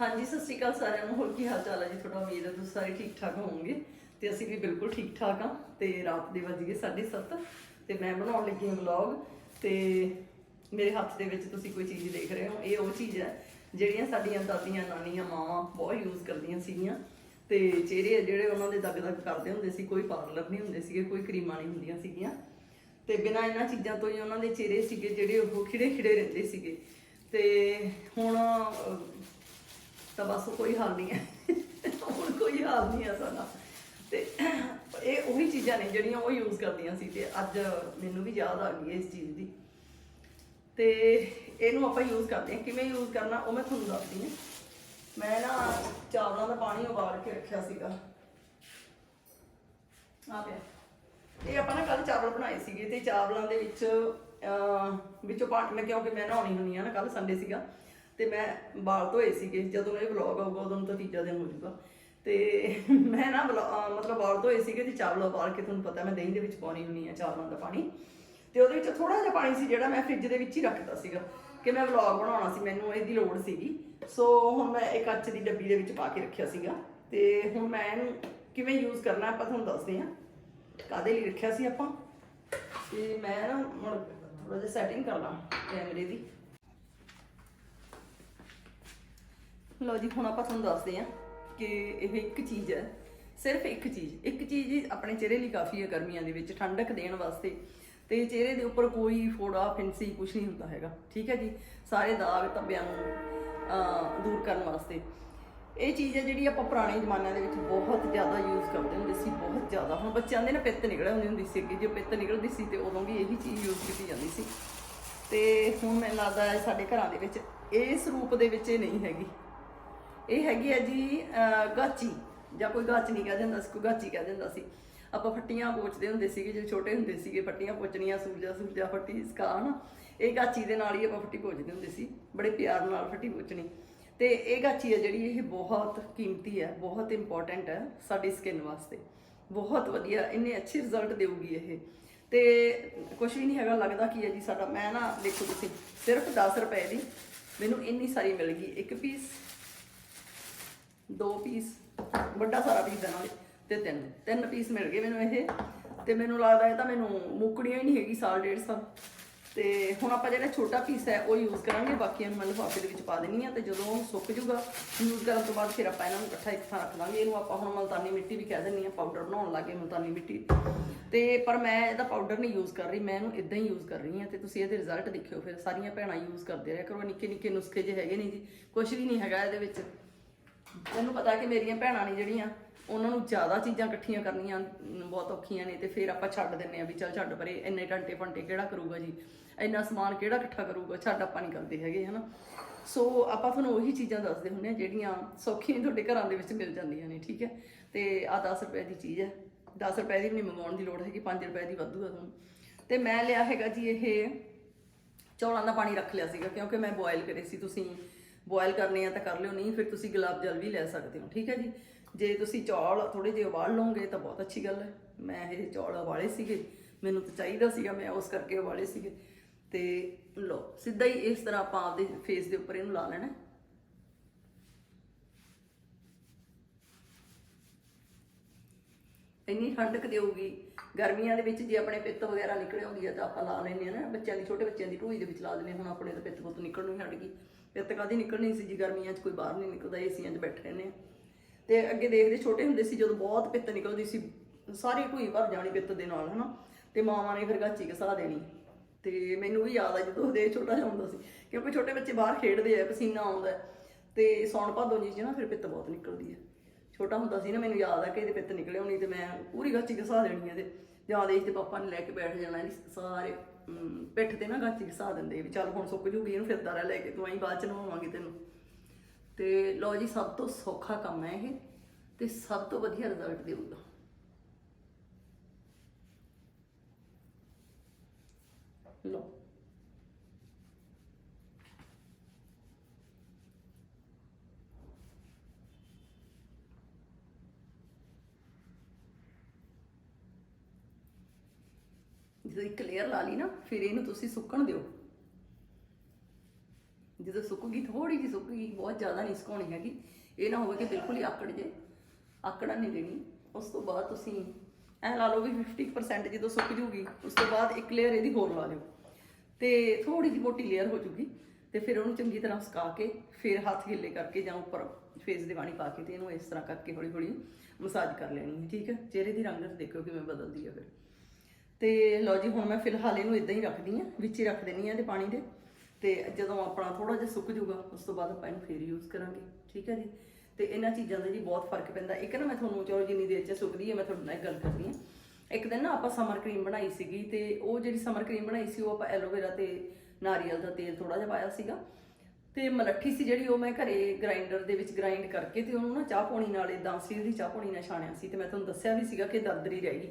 ਹਾਂਜੀ, ਸਤਿ ਸ਼੍ਰੀ ਅਕਾਲ ਸਾਰਿਆਂ ਨੂੰ। ਹੋਰ ਕੀ ਹਾਲ ਚਾਲ ਹੈ ਜੀ? ਤੁਹਾਡਾ ਉਮੀਦ ਹੈ ਤੁਸੀਂ ਸਾਰੇ ਠੀਕ ਠਾਕ ਹੋਵੋਗੇ। ਤੇ ਅਸੀਂ ਵੀ ਬਿਲਕੁਲ ਠੀਕ ਠਾਕ ਹਾਂ ਤੇ ਰਾਤ ਦੇ ਵੱਜ ਗਏ 7:30 ਤੇ ਮੈਂ ਬਣਾਉਣ ਲੱਗੀ ਹਾਂ ਵਲੌਗ। ਤੇ ਮੇਰੇ ਹੱਥ ਦੇ ਵਿੱਚ ਤੁਸੀਂ ਕੋਈ ਚੀਜ਼ ਦੇਖ ਰਹੇ ਹੋ। ਇਹ ਉਹ ਚੀਜ਼ ਹੈ ਜਿਹੜੀਆਂ ਸਾਡੀਆਂ ਦਾਦੀਆਂ, ਨਾਨੀਆਂ, ਮਾਵਾਂ ਬਹੁਤ ਯੂਜ਼ ਕਰਦੀਆਂ ਸੀਗੀਆਂ। ਤੇ ਚਿਹਰੇ ਜਿਹੜੇ ਉਹਨਾਂ ਦੇ ਦਗ ਦਗ ਕਰਦੇ ਹੁੰਦੇ ਸੀ, ਕੋਈ ਪਾਰਲਰ ਨਹੀਂ ਹੁੰਦੇ ਸੀਗੇ, ਕੋਈ ਕਰੀਮਾਂ ਨਹੀਂ ਹੁੰਦੀਆਂ ਸੀਗੀਆਂ। ਤੇ ਬਿਨਾਂ ਇਹਨਾਂ ਚੀਜ਼ਾਂ ਤੋਂ ਹੀ ਉਹਨਾਂ ਦੇ ਚਿਹਰੇ ਸੀਗੇ ਜਿਹੜੇ ਉਹ ਖਿੜੇ ਖਿੜੇ ਰਹਿੰਦੇ ਸੀਗੇ। ਤੇ ਹੁਣ ਤਾਂ ਬਸ ਕੋਈ ਹਾਲ ਨਹੀਂ ਹੈ। ਹੁਣ ਕੋਈ ਹਾਲ ਨਹੀਂ ਹੈ ਸਾਡਾ। ਤੇ ਇਹ ਉਹੀ ਚੀਜ਼ਾਂ ਨੇ ਜਿਹੜੀਆਂ ਉਹ ਯੂਜ਼ ਕਰਦੀਆਂ ਸੀ ਤੇ ਅੱਜ ਮੈਨੂੰ ਵੀ ਯਾਦ ਆ ਗਈ ਇਸ ਚੀਜ਼ ਦੀ। ਤੇ ਇਹਨੂੰ ਆਪਾਂ ਯੂਜ਼ ਕਰਦੇ ਹਾਂ। ਕਿਵੇਂ ਯੂਜ਼ ਕਰਨਾ ਉਹ ਮੈਂ ਤੁਹਾਨੂੰ ਦੱਸਦੀ ਹਾਂ। ਮੈਂ ਨਾ ਚਾਵਲਾਂ ਦਾ ਪਾਣੀ ਉਬਾਲ ਕੇ ਰੱਖਿਆ ਸੀਗਾ। ਆ ਪਿਆ। ਇਹ ਆਪਾਂ ਨਾ ਕੱਲ ਚਾਵਲ ਬਣਾਏ ਸੀਗੇ ਤੇ ਚਾਵਲਾਂ ਦੇ ਵਿੱਚ ਵਿੱਚੋਂ ਪਾਣੀ ਮੈਂ ਕਿਉਂਕਿ ਮੈਂ ਨਹਾਉਣੀ ਹੁੰਦੀ ਆ ਨਾ ਕੱਲ ਸੰਡੇ ਸੀਗਾ। ਤੇ ਮੈਂ ਵਾਲ ਧੋਏ ਸੀਗੇ, ਜਦੋਂ ਇਹ ਵਲੌਗ ਆਊਗਾ, ਉਦੋਂ ਤਾਂ ਤੀਜਾ ਦਿਨ ਹੋ ਜਾਊਗਾ। ਤੇ ਮੈਂ ਨਾ ਵਲੌ- ਮਤਲਬ ਵਾਲ ਧੋਏ ਸੀਗੇ ਤੇ ਚਾਵਲ ਉਬਾਲ ਕੇ ਤੁਹਾਨੂੰ ਪਤਾ ਮੈਂ ਦਹੀਂ ਦੇ ਵਿੱਚ ਪਾਉਣੀ ਹੁੰਦੀ ਆ, ਚਾਵਲਾਂ ਦਾ ਪਾਣੀ। ਤੇ ਉਹਦੇ ਵਿੱਚ ਥੋੜਾ ਜਿਹਾ ਪਾਣੀ ਸੀ ਜਿਹੜਾ ਮੈਂ ਫ੍ਰਿਜ ਦੇ ਵਿੱਚ ਹੀ ਰੱਖਦਾ ਸੀਗਾ, ਕਿ ਮੈਂ ਵਲੌਗ ਬਣਾਉਣਾ ਸੀ, ਮੈਨੂੰ ਇਹਦੀ ਲੋੜ ਸੀਗੀ। ਸੋ ਹੁਣ ਮੈਂ ਇਹ ਕੱਚ ਦੀ ਡੱਬੀ ਦੇ ਵਿੱਚ ਪਾ ਕੇ ਰੱਖਿਆ ਸੀਗਾ। ਤੇ ਹੁਣ ਮੈਂ ਇਹਨੂੰ ਕਿਵੇਂ ਯੂਜ਼ ਕਰਨਾ ਆਪਾਂ ਤੁਹਾਨੂੰ ਦੱਸਦੇ ਹਾਂ। ਕਾਦੇ ਲਈ ਰੱਖਿਆ ਸੀ ਆਪਾਂ? ਤੇ ਮੈਂ ਨਾ ਹੁਣ ਥੋੜਾ ਜਿਹਾ ਸੈਟਿੰਗ ਕਰ ਲਾਂ ਕੈਮਰੇ ਦੀ। ਲਓ ਜੀ, ਹੁਣ ਆਪਾਂ ਤੁਹਾਨੂੰ ਦੱਸਦੇ ਹਾਂ ਕਿ ਇਹ ਇੱਕ ਚੀਜ਼ ਹੈ, ਸਿਰਫ ਇੱਕ ਚੀਜ਼ ਇੱਕ ਚੀਜ਼ ਹੀ ਆਪਣੇ ਚਿਹਰੇ ਲਈ ਕਾਫੀ ਹੈ ਗਰਮੀਆਂ ਦੇ ਵਿੱਚ, ਠੰਡਕ ਦੇਣ ਵਾਸਤੇ। ਤੇ ਚਿਹਰੇ ਦੇ ਉੱਪਰ ਕੋਈ ਫੋੜਾ, ਫਿੰਸੀ ਕੁਝ ਨਹੀਂ ਹੁੰਦਾ ਹੈਗਾ, ਠੀਕ ਹੈ ਜੀ? ਸਾਰੇ ਦਾਗ ਧੱਬਿਆਂ ਨੂੰ ਦੂਰ ਕਰਨ ਵਾਸਤੇ। ਇਹ ਚੀਜ਼ ਹੈ ਜਿਹੜੀ ਆਪਾਂ ਪੁਰਾਣੇ ਜ਼ਮਾਨਿਆਂ ਦੇ ਵਿੱਚ ਬਹੁਤ ਜ਼ਿਆਦਾ ਯੂਜ਼ ਕਰਦੇ ਹੁੰਦੇ ਸੀ, ਬਹੁਤ ਜ਼ਿਆਦਾ। ਹੁਣ ਬੱਚਿਆਂ ਦੇ ਨਾ ਪਿੱਤ ਨਿਕਲ ਆਉਂਦੀ ਹੁੰਦੀ ਸੀ ਅੱਗੇ, ਜੇ ਪਿੱਤ ਨਿਕਲਦੀ ਸੀ ਤੇ ਉਦੋਂ ਵੀ ਇਹੀ ਚੀਜ਼ ਯੂਜ਼ ਕੀਤੀ ਜਾਂਦੀ ਸੀ। ਤੇ ਹੁਣ ਮੈਨੂੰ ਲੱਗਦਾ ਹੈ ਸਾਡੇ ਘਰਾਂ ਦੇ ਵਿੱਚ ਇਸ ਰੂਪ ਦੇ ਵਿੱਚ ਇਹ ਨਹੀਂ ਹੈਗੀ। ਇਹ ਹੈਗੀ ਹੈ ਜੀ ਗਾਚੀ, ਜਾਂ ਕੋਈ ਗਾਚ ਨਹੀਂ ਕਹਿ ਦਿੰਦਾ ਸੀ, ਕੋਈ ਗਾਚੀ ਕਹਿ ਦਿੰਦਾ ਸੀ। ਆਪਾਂ ਫੱਟੀਆਂ ਪੋਚਦੇ ਹੁੰਦੇ ਸੀਗੇ, ਜਦੋਂ ਛੋਟੇ ਹੁੰਦੇ ਸੀਗੇ, ਫੱਟੀਆਂ ਪੋਚਣੀਆਂ, ਸੂਜਾ ਸੂਜਾ, ਫੱਟੀ ਸਕਾ ਨਾ ਇਹ ਗਾਚੀ ਦੇ ਨਾਲ ਹੀ ਆਪਾਂ ਫੱਟੀ ਪੋਚਦੇ ਹੁੰਦੇ ਸੀ, ਬੜੇ ਪਿਆਰ ਨਾਲ ਫੱਟੀ ਪੋਚਣੀ। ਤੇ ਇਹ ਗਾਚੀ ਹੈ ਜਿਹੜੀ, ਇਹ ਬਹੁਤ ਕੀਮਤੀ ਹੈ ਬਹੁਤ ਇੰਪੋਰਟੈਂਟ ਹੈ ਸਾਡੀ ਸਕਿਨ ਵਾਸਤੇ। ਬਹੁਤ ਵਧੀਆ, ਇੰਨੇ ਅੱਛੇ ਰਿਜ਼ਲਟ ਦੇਊਗੀ ਇਹ। ਤੇ ਕੁਝ ਵੀ ਨਹੀਂ ਹੈਗਾ, ਲੱਗਦਾ ਕੀ ਹੈ ਜੀ ਸਾਡਾ, ਮੈਂ ਨਾ ਦੇਖੋ ਤੁਸੀਂ, ਸਿਰਫ 10 ਰੁਪਏ ਦੀ ਮੈਨੂੰ ਇੰਨੀ ਸਾਰੀ ਮਿਲ ਗਈ, ਇੱਕ ਪੀਸ ਦੋ ਪੀਸ ਵੱਡਾ ਸਾਰਾ ਪੀਸ ਦੇਣਾ ਨਾਲ ਤੇ ਤਿੰਨ। ਤਿੰਨ ਪੀਸ ਮਿਲ ਗਏ ਮੈਨੂੰ ਇਹ, ਤੇ ਮੈਨੂੰ ਲੱਗਦਾ ਇਹ ਤਾਂ ਮੈਨੂੰ ਮੁੱਕੜੀਆਂ ਹੀ ਨਹੀਂ ਹੈਗੀ ਸਾਲ ਡੇਢ ਸਾਲ। ਤੇ ਹੁਣ ਆਪਾਂ ਜਿਹੜਾ ਛੋਟਾ ਪੀਸ ਹੈ, ਉਹ ਯੂਜ਼ ਕਰਾਂਗੇ ਬਾਕੀਆਂ ਨੂੰ ਮੈਂ ਲਿਫਾਫੇ ਦੇ ਵਿੱਚ ਪਾ ਦੇਣੀ ਆ ਤੇ ਜਦੋਂ ਸੁੱਕ ਜੂਗਾ ਯੂਜ਼ ਕਰਨ ਤੋਂ ਬਾਅਦ ਫਿਰ ਆਪਾਂ ਇਹਨਾਂ ਨੂੰ ਇਕੱਠਾ ਇੱਕ ਥਾਂ ਰੱਖ ਦਾਂਗੇ ਇਹਨੂੰ ਆਪਾਂ ਹੁਣ ਮਲਤਾਨੀ ਮਿੱਟੀ ਵੀ ਕਹਿ ਦਿੰਨੀ ਆ ਪਾਊਡਰ ਬਣਾਉਣ ਲੱਗੇ ਮਲਤਾਨੀ ਮਿੱਟੀ। ਤੇ ਪਰ ਮੈਂ ਇਹਦਾ ਪਾਊਡਰ ਨਹੀਂ ਯੂਜ਼ ਕਰ ਰਹੀ, ਮੈਂ ਇਹਨੂੰ ਇਦਾਂ ਹੀ ਯੂਜ਼ ਕਰ ਰਹੀ ਹਾਂ ਤੇ ਤੁਸੀਂ ਇਹਦੇ ਰਿਜ਼ਲਟ ਦੇਖਿਓ ਫਿਰ। ਸਾਰੀਆਂ ਭੈਣਾਂ ਯੂਜ਼ ਕਰਦੇ ਰਿਹਾ ਕਰੋ ਨਿੱਕੇ ਨਿੱਕੇ ਨੁਸਖੇ ਜੇ ਹੈਗੇ ਨਹੀਂ ਜੀ ਕੁਝ ਵੀ ਨਹੀਂ ਹੈਗਾ ਇਹਦੇ ਵਿੱਚ। ਮੈਨੂੰ ਪਤਾ ਕਿ ਮੇਰੀਆਂ ਭੈਣਾਂ ਨੇ ਜਿਹੜੀਆਂ, ਉਹਨਾਂ ਨੂੰ ਜ਼ਿਆਦਾ ਚੀਜ਼ਾਂ ਇਕੱਠੀਆਂ ਕਰਨੀਆਂ ਬਹੁਤ ਔਖੀਆਂ ਨੇ ਤੇ ਫਿਰ ਆਪਾਂ ਛੱਡ ਦਿੰਨੇ ਆ ਵੀ ਚੱਲ ਛੱਡ ਪਰੇ, ਇੰਨੇ ਟੰਟੇ ਫੰਟੇ ਕਿਹੜਾ ਕਰੂਗਾ ਜੀ? ਇੰਨਾ ਸਮਾਨ ਕਿਹੜਾ ਇਕੱਠਾ ਕਰੂਗਾ? ਛੱਡ ਆਪਾਂ ਨਹੀਂ ਕਰਦੇ ਹੈਗੇ, ਹਨਾ? ਸੋ ਆਪਾਂ ਤੁਹਾਨੂੰ ਉਹੀ ਚੀਜ਼ਾਂ ਦੱਸਦੇ ਹੁੰਦੇ ਆ ਜਿਹੜੀਆਂ ਸੌਖੀਆਂ ਤੁਹਾਡੇ ਘਰਾਂ ਦੇ ਵਿੱਚ ਮਿਲ ਜਾਂਦੀਆਂ ਨੇ, ਠੀਕ ਹੈ? ਤੇ ਆ 10 ਰੁਪਏ ਦੀ ਚੀਜ਼ ਹੈ। 10 ਰੁਪਏ ਦੀ ਵੀ ਨਹੀਂ ਮੰਗਵਾਉਣ ਦੀ ਲੋੜ ਹੈਗੀ 5 ਰੁਪਏ ਦੀ ਵਾਧੂ ਆ ਤੁਹਾਨੂੰ। ਤੇ ਮੈਂ ਲਿਆ ਹੈਗਾ ਜੀ ਇਹ ਚੌਲਾਂ ਦਾ ਪਾਣੀ ਰੱਖ ਲਿਆ ਸੀਗਾ, ਕਿਉਂਕਿ ਮੈਂ ਬੋਇਲ ਕਰੇ ਸੀ ਤੁਸੀਂ। ਬੋਇਲ ਕਰਨੇ ਆ ਤਾਂ ਕਰ ਲਿਓ, ਨਹੀਂ ਫਿਰ ਤੁਸੀਂ ਗੁਲਾਬ ਜਲ ਵੀ ਲੈ ਸਕਦੇ ਹੋ, ਠੀਕ ਹੈ ਜੀ? ਜੇ ਤੁਸੀਂ ਚੌਲ ਥੋੜੇ ਜਿਹੇ ਉਬਾਲ ਲਓਗੇ ਤਾਂ ਬਹੁਤ ਅੱਛੀ ਗੱਲ ਹੈ। ਮੈਂ ਇਹ ਚੌਲ ਉਬਾਲੇ ਸੀਗੇ, ਮੈਨੂੰ ਤਾਂ ਚਾਹੀਦਾ ਸੀਗਾ ਮੈਂ ਉਸ ਕਰਕੇ ਉਬਾਲੇ ਸੀਗੇ। ਤੇ ਲੋ ਸਿੱਧਾ ਹੀ ਇਸ ਤਰ੍ਹਾਂ ਆਪਾਂ ਆਪਦੇ ਫੇਸ ਦੇ ਉੱਪਰ ਇਹਨੂੰ ਲਾ ਲੈਣਾ ਇੰਨੀ ਠੰਡਕ ਦੇਊਗੀ ਗਰਮੀਆਂ ਦੇ ਵਿੱਚ ਜੇ ਆਪਣੇ ਪਿੱਤ ਵਗੈਰਾ ਨਿਕਲੇ ਹੁੰਦੀ ਆ ਤਾਂ ਆਪਾਂ ਲਾ ਲੈਂਦੇ ਆ ਨਾ, ਬੱਚਿਆਂ ਦੀ, ਛੋਟੇ ਬੱਚਿਆਂ ਦੀ ਢੂਈ ਦੇ ਵਿੱਚ ਲਾ ਦਿੰਦੇ ਹਾਂ। ਹੁਣ ਆਪਣੇ ਤਾਂ ਪਿੱਤ ਪੁੱਤ ਨਿਕਲਣੋਂ ਹੀ ਹਟ ਗਈ। ਪਿੱਤ ਕਾਦੀ ਨਿਕਲਣੀ ਸੀ ਜੀ ਗਰਮੀਆਂ 'ਚ ਕੋਈ ਬਾਹਰ ਨਹੀਂ ਨਿਕਲਦਾ ਏਸੀਆਂ 'ਚ ਬੈਠੇ ਰਹਿੰਦੇ ਆ। ਤੇ ਅੱਗੇ ਦੇਖਦੇ ਛੋਟੇ ਹੁੰਦੇ ਸੀ ਜਦੋਂ ਬਹੁਤ ਪਿੱਤ ਨਿਕਲਦੀ ਸੀ ਸਾਰੀ ਢੂਈ ਭਰ ਜਾਣੀ ਪਿੱਤ ਦੇ ਨਾਲ ਹਨਾ। ਤੇ ਮਾਵਾਂ ਨੇ ਫਿਰ ਗਾਚੀ ਘਸਾ ਦੇਣੀ। ਤੇ ਮੈਨੂੰ ਵੀ ਯਾਦ ਆ ਜਦੋਂ ਦੇ ਛੋਟਾ ਜਿਹਾ ਹੁੰਦਾ ਸੀ ਕਿਉਂਕਿ ਛੋਟੇ ਬੱਚੇ ਬਾਹਰ ਖੇਡਦੇ ਆ ਪਸੀਨਾ ਆਉਂਦਾ ਹੈ, ਤੇ ਸੌਣ ਭਾਦੋਂ ਜੀ 'ਚ ਨਾ ਫਿਰ ਪਿੱਤ ਬਹੁਤ ਨਿਕਲਦੀ ਹੈ। ਛੋਟਾ ਹੁੰਦਾ ਸੀ ਨਾ ਮੈਨੂੰ ਯਾਦ ਆ ਕਿ ਇਹਦੇ ਪਿੱਤ ਨਿਕਲੇ ਹੋਣੀ ਤੇ ਮੈਂ ਪੂਰੀ ਗਾਚੀ ਘਸਾ ਦੇਣੀ ਇਹਦੇ। ਜਾਂ ਦੇਸ਼ ਦੇ ਪਾਪਾ ਨੇ ਲੈ ਕੇ ਬੈਠ ਜਾਣਾ ਇਹਦੀ ਸਾਰੇ ਪਿੱਠ ਤੇ ਨਾ ਗਾਚੀ ਘਸਾ ਦਿੰਦੇ ਵੀ ਚੱਲ ਹੁਣ ਸੁੱਕ ਜੂਗੀ, ਇਹਨੂੰ ਫਿਰਦਾ ਰਹਿ ਲੈ ਕੇ ਤੂੰ ਆਈ ਬਾਅਦ ਚ ਨਵਾਵਾਂਗੇ ਤੈਨੂੰ। ਤੇ ਲੋ ਜੀ, ਸਭ ਤੋਂ ਸੌਖਾ ਕੰਮ ਹੈ ਇਹ ਤੇ ਸਭ ਤੋਂ ਵਧੀਆ ਰਿਜ਼ਲਟ ਦੇਊਗਾ। ਲਓ। ਜਦੋਂ ਇੱਕ ਲੇਅਰ ਲਾ ਲਈ ਨਾ, ਫਿਰ ਇਹਨੂੰ ਤੁਸੀਂ ਸੁੱਕਣ ਦਿਓ। ਜਦੋਂ ਸੁੱਕ ਗਈ ਥੋੜੀ ਜਿਹੀ ਸੁੱਕ ਗਈ ਬਹੁਤ ਜ਼ਿਆਦਾ ਨਹੀਂ ਸੁਕਾਉਣੀ ਹੈਗੀ। ਇਹ ਨਾ ਹੋਵੇ ਕਿ ਬਿਲਕੁਲ ਹੀ ਆਕੜ ਜੇ, ਆਕੜਨ ਨਹੀਂ ਦੇਣੀ। ਉਸ ਤੋਂ ਬਾਅਦ ਤੁਸੀਂ ਐ ਲਾ ਲਓ ਵੀ 50% ਜਦੋਂ ਸੁੱਕ ਜੂਗੀ, ਉਸ ਤੋਂ ਬਾਅਦ ਇੱਕ ਲੇਅਰ ਇਹਦੀ ਹੋਰ ਲਾ ਲਿਓ। ਤੇ ਥੋੜੀ ਜਿਹੀ ਮੋਟੀ ਲੇਅਰ ਹੋ ਜੂਗੀ, ਤੇ ਫਿਰ ਉਹਨੂੰ ਚੰਗੀ ਤਰ੍ਹਾਂ ਸੁਕਾ ਕੇ, ਫਿਰ ਹੱਥ ਗਿੱਲੇ ਕਰਕੇ ਜਾਂ ਉੱਪਰ ਫੇਸ ਦੇ ਪਾਣੀ ਪਾ ਕੇ ਤੇ ਇਹਨੂੰ ਇਸ ਤਰ੍ਹਾਂ ਕਰਕੇ ਹੌਲੀ ਹੌਲੀ ਮਸਾਜ ਕਰ ਲੈਣੀ ਹੈ, ਠੀਕ ਹੈ? ਚਿਹਰੇ ਦੀ ਰੰਗਤ ਦੇਖਿਓ ਕਿਵੇਂ ਬਦਲਦੀ ਹੈ ਫਿਰ। ਤੇ ਲਓ ਜੀ, ਹੁਣ ਮੈਂ ਫਿਲਹਾਲ ਇਹਨੂੰ ਇਦਾਂ ਹੀ ਰੱਖਦੀ ਆ ਵਿੱਚ ਹੀ ਰੱਖ ਦੇਣੀ ਆ ਇਹਦੇ ਪਾਣੀ ਦੇ। ਤੇ ਜਦੋਂ ਆਪਣਾ ਥੋੜਾ ਜਿਹਾ ਸੁੱਕ ਜਾਊਗਾ, ਉਸ ਤੋਂ ਬਾਅਦ ਆਪਾਂ ਇਹਨੂੰ ਫੇਰ ਯੂਜ਼ ਕਰਾਂਗੇ, ਠੀਕ ਹੈ ਜੀ? ਤੇ ਇਹਨਾਂ ਚੀਜ਼ਾਂ ਦਾ ਜੀ ਬਹੁਤ ਫ਼ਰਕ ਪੈਂਦਾ। ਇੱਕ ਨਾ ਮੈਂ ਤੁਹਾਨੂੰ, ਚਲੋ ਜਿੰਨੀ ਦੇਰ ਚ ਸੁੱਕਦੀ ਹੈ, ਮੈਂ ਤੁਹਾਡੇ ਨਾਲ ਗੱਲ ਕਰਦੀ ਆ ਇੱਕ ਦਿਨ ਨਾ ਆਪਾਂ ਸਮਰ ਕਰੀਮ ਬਣਾਈ ਸੀਗੀ ਤੇ ਉਹ ਜਿਹੜੀ ਸਮਰ ਕਰੀਮ ਬਣਾਈ ਸੀ, ਉਹ ਆਪਾਂ ਐਲੋਵੇਰਾ ਤੇ ਨਾਰੀਅਲ ਦਾ ਤੇਲ ਥੋੜਾ ਜਿਹਾ ਪਾਇਆ ਸੀਗਾ। ਤੇ ਮਲੱਠੀ ਸੀ ਜਿਹੜੀ, ਉਹ ਮੈਂ ਘਰੇ ਗ੍ਰਾਈਂਡਰ ਦੇ ਵਿੱਚ ਗ੍ਰਾਈਂਡ ਕਰਕੇ ਤੇ ਉਹਨੂੰ ਨਾ ਚਾਹ ਪਾਣੀ ਨਾਲ ਇਦਾਂ ਸਟੀਲ ਦੀ ਚਾਹ ਪਾਣੀ ਨਾਲ ਛਾਣਿਆ ਸੀ। ਤੇ ਮੈਂ ਤੁਹਾਨੂੰ ਦੱਸਿਆ ਵੀ ਸੀਗਾ ਕਿ ਦਰਦਰੀ ਰਹੇਗੀ।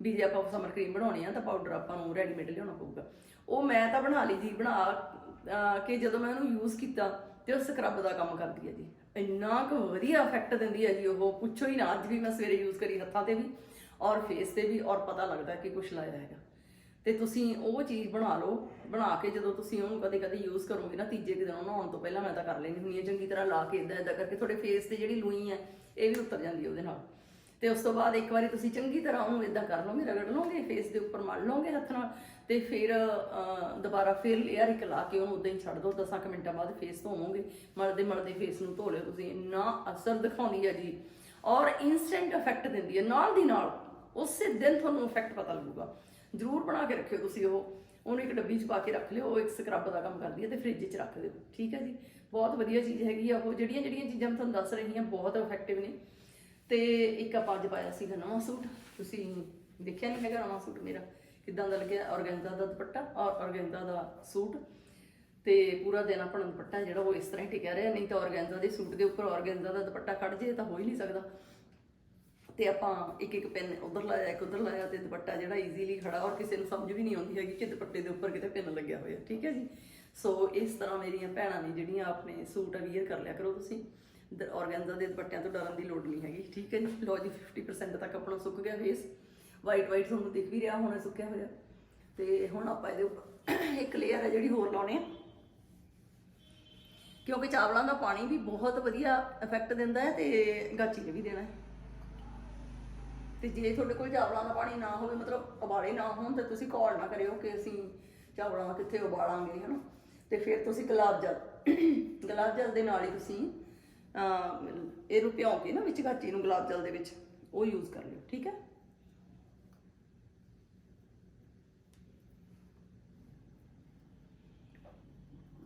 ਵੀ ਜੇ ਆਪਾਂ ਸਮਰ ਕਰੀਮ ਬਣਾਉਣੀ ਆ ਤਾਂ ਪਾਊਡਰ ਆਪਾਂ ਨੂੰ ਰੈਡੀਮੇਡ ਲਿਆਉਣਾ ਪਊਗਾ। ਉਹ ਮੈਂ ਤਾਂ ਬਣਾ ਲਈ ਜੀ ਬਣਾ ਕੇ ਜਦੋਂ ਮੈਂ ਉਹਨੂੰ ਯੂਜ਼ ਕੀਤਾ ਤੇ ਉਹ ਸਕਰਬ ਦਾ ਕੰਮ ਕਰਦੀ ਹੈ ਜੀ। ਇੰਨਾ ਕੁ ਵਧੀਆ ਇਫੈਕਟ ਦਿੰਦੀ ਹੈ ਜੀ ਉਹ, ਪੁੱਛੋ ਹੀ ਨਾ, ਅੱਜ ਵੀ ਮੈਂ ਸਵੇਰੇ ਯੂਜ਼ ਕਰੀ ਹੱਥਾਂ ਤੇ ਵੀ ਔਰ ਫੇਸ ਤੇ ਵੀ ਔਰ ਪਤਾ ਲੱਗਦਾ ਕਿ ਕੁਝ ਲਾਇਆ ਹੈਗਾ। ਤੇ ਤੁਸੀਂ ਉਹ ਚੀਜ਼ ਬਣਾ ਲਓ, ਬਣਾ ਕੇ ਜਦੋਂ ਤੁਸੀਂ ਉਹਨੂੰ ਕਦੇ ਕਦੇ ਯੂਜ਼ ਕਰੋਗੇ ਨਾ ਤੀਜੇ ਕੁ ਦਿਨ ਨਹਾਉਣ ਤੋਂ ਪਹਿਲਾਂ ਮੈਂ ਤਾਂ ਕਰ ਲੈਂਦੀ ਹੁੰਦੀ ਹਾਂ ਚੰਗੀ ਤਰ੍ਹਾਂ ਲਾ ਕੇ ਇਦਾਂ ਇਦਾਂ ਕਰਕੇ ਤੁਹਾਡੇ ਫੇਸ ਤੇ ਜਿਹੜੀ ਲੂਈ ਹੈ ਇਹ ਵੀ ਉਤਰ ਜਾਂਦੀ ਹੈ ਉਹਦੇ ਨਾਲ। ਤੇ ਉਸ ਤੋਂ ਬਾਅਦ ਇੱਕ ਵਾਰੀ ਤੁਸੀਂ ਚੰਗੀ ਤਰ੍ਹਾਂ ਉਹਨੂੰ ਇਦਾਂ ਕਰ ਲਓਗੇ ਰਗੜ ਲਓਗੇ ਫੇਸ ਦੇ ਉੱਪਰ ਮਲ ਲਓਗੇ ਹੱਥ ਨਾਲ, ਤੇ ਫਿਰ ਦੁਬਾਰਾ ਫਿਰ ਲੇਅਰ ਇੱਕ ਲਾ ਕੇ ਉਹਨੂੰ ਉਦਾਂ ਹੀ ਛੱਡ ਦਿਓ 10 ਕੁ ਮਿੰਟਾਂ ਬਾਅਦ ਫੇਸ ਧੋਵੋਗੇ। ਮਲਦੇ ਮਲਦੇ ਫੇਸ ਨੂੰ ਧੋ ਲਿਓ ਤੁਸੀਂ, ਇੰਨਾ ਅਸਰ ਦਿਖਾਉਂਦੀ ਹੈ ਜੀ। ਔਰ ਇਨਸਟੈਂਟ ਇਫੈਕਟ ਦਿੰਦੀ ਹੈ ਨਾਲ ਦੀ ਨਾਲ ਉਸੇ ਦਿਨ ਤੁਹਾਨੂੰ ਇਫੈਕਟ ਪਤਾ ਲੱਗੂਗਾ। ਜ਼ਰੂਰ ਬਣਾ ਕੇ ਰੱਖਿਓ ਤੁਸੀਂ ਉਹ। ਉਹਨੂੰ ਇੱਕ ਡੱਬੀ 'ਚ ਪਾ ਕੇ ਰੱਖ ਲਿਓ, ਉਹ ਇੱਕ ਸਕਰਬ ਦਾ ਕੰਮ ਕਰਦੀ ਹੈ ਤੇ ਫ੍ਰਿਜ 'ਚ ਰੱਖ ਦਿਓ। ਠੀਕ ਹੈ ਜੀ? ਬਹੁਤ ਵਧੀਆ ਚੀਜ਼ ਹੈਗੀ ਆ ਉਹ ਜਿਹੜੀਆਂ ਜਿਹੜੀਆਂ ਚੀਜ਼ਾਂ ਮੈਂ ਤੁਹਾਨੂੰ ਦੱਸ ਰਹੀ ਹਾਂ, ਬਹੁਤ ਇਫੈਕਟਿਵ ਨੇ। ਤੇ ਇੱਕ ਆਪਾਂ ਅੱਜ ਪਾਇਆ ਸੀਗਾ ਨਵਾਂ ਸੂਟ। ਤੁਸੀਂ ਦੇਖਿਆ ਨਹੀਂ ਹੈਗਾ ਨਵਾਂ ਸੂਟ ਮੇਰਾ? ਕਿਦਾਂ ਦਾ ਲੱਗਿਆ? ਔਰਗੈਂਜ਼ਾ ਦਾ ਦੁਪੱਟਾ ਔਰ ਔਰਗੈਂਜ਼ਾ ਦਾ ਸੂਟ। ਤੇ ਪੂਰਾ ਦਿਨ ਆਪਣਾ ਦੁਪੱਟਾ ਜਿਹੜਾ ਉਹ ਇਸ ਤਰ੍ਹਾਂ ਹੀ ਟਿਕਿਆ ਰਿਹਾ, ਨਹੀਂ ਤਾਂ ਔਰਗੈਂਜ਼ਾ ਦੇ ਸੂਟ ਦੇ ਉੱਪਰ ਔਰਗੈਂਜ਼ਾ ਦਾ ਦੁਪੱਟਾ ਕੱਢ ਜੇ ਤਾਂ ਹੋ ਹੀ ਨਹੀਂ ਸਕਦਾ। ਤੇ ਆਪਾਂ ਇੱਕ ਇੱਕ ਪਿੰਨ ਉਧਰ ਲਾਇਆ, ਇੱਕ ਉਧਰ ਲਾਇਆ ਤੇ ਦੁਪੱਟਾ ਜਿਹੜਾ ਈਜ਼ੀਲੀ ਖੜਾ ਔਰ ਕਿਸੇ ਨੂੰ ਸਮਝ ਵੀ ਨਹੀਂ ਆਉਂਦੀ ਹੈਗੀ ਕਿ ਦੁਪੱਟੇ ਦੇ ਉੱਪਰ ਕਿਤੇ ਪਿੰਨ ਲੱਗਿਆ ਹੋਇਆ। ਠੀਕ ਹੈ ਜੀ? ਸੋ ਇਸ ਤਰ੍ਹਾਂ ਮੇਰੀਆਂ ਭੈਣਾਂ ਨੇ ਜਿਹੜੀਆਂ ਆਪਣੇ ਸੂਟ ਅਵੀਅਰ ਕਰ ਲਿਆ ਕਰੋ ਤੁਸੀਂ। ਔਰਗੈਂਜ਼ਾ ਦੇ ਦੁਪੱਟਿਆਂ ਤੋਂ ਡਰਨ ਦੀ ਲੋੜ ਨਹੀਂ ਹੈਗੀ, ਠੀਕ ਹੈ ਜੀ? ਲੋ ਜੀ 50% ਤੱਕ ਆਪਣਾ ਸੁੱਕ ਗਿਆ ਫੇਸ ਵਾਈਟ ਵਾਈਟ ਤੁਹਾਨੂੰ ਦਿਖ ਵੀ ਰਿਹਾ, ਹੋਣਾ ਸੁੱਕਿਆ ਹੋਇਆ। ਤੇ ਹੁਣ ਆਪਾਂ ਇਹਦੇ ਉੱਪਰ ਇੱਕ ਲੇਅਰ ਹੈ ਜਿਹੜੀ ਹੋਰ ਲਾਉਣੇ ਆ। ਕਿਉਂਕਿ ਚਾਵਲਾਂ ਦਾ ਪਾਣੀ ਵੀ ਬਹੁਤ ਵਧੀਆ ਇਫੈਕਟ ਦਿੰਦਾ ਹੈ ਤੇ ਗਾਚੀ ਨੇ ਵੀ ਦੇਣਾ ਹੈ। ਤੇ ਜੇ ਤੁਹਾਡੇ ਕੋਲ ਚਾਵਲਾਂ ਦਾ ਪਾਣੀ ਨਾ ਹੋਵੇ, ਮਤਲਬ ਉਬਾਲੇ ਨਾ ਹੋਣ, ਤਾਂ ਤੁਸੀਂ ਕਾਲ ਨਾ ਕਰਿਓ ਕਿ ਅਸੀਂ ਚਾਵਲਾਂ ਕਿੱਥੇ ਉਬਾਲਾਂਗੇ, ਹਨਾ? ਤੇ ਫਿਰ ਤੁਸੀਂ ਗੁਲਾਬ ਜਲ ਗੁਲਾਬ ਜਲ ਦੇ ਨਾਲ ਹੀ ਤੁਸੀਂ ਇਹਨੂੰ ਭਿਉਂ ਕੇ ਨਾ ਵਿੱਚ ਗਾਚੀ ਨੂੰ ਗੁਲਾਬ ਜਲ ਦੇ ਵਿੱਚ, ਉਹ ਯੂਜ਼ ਕਰ ਲਿਓ, ਠੀਕ ਹੈ?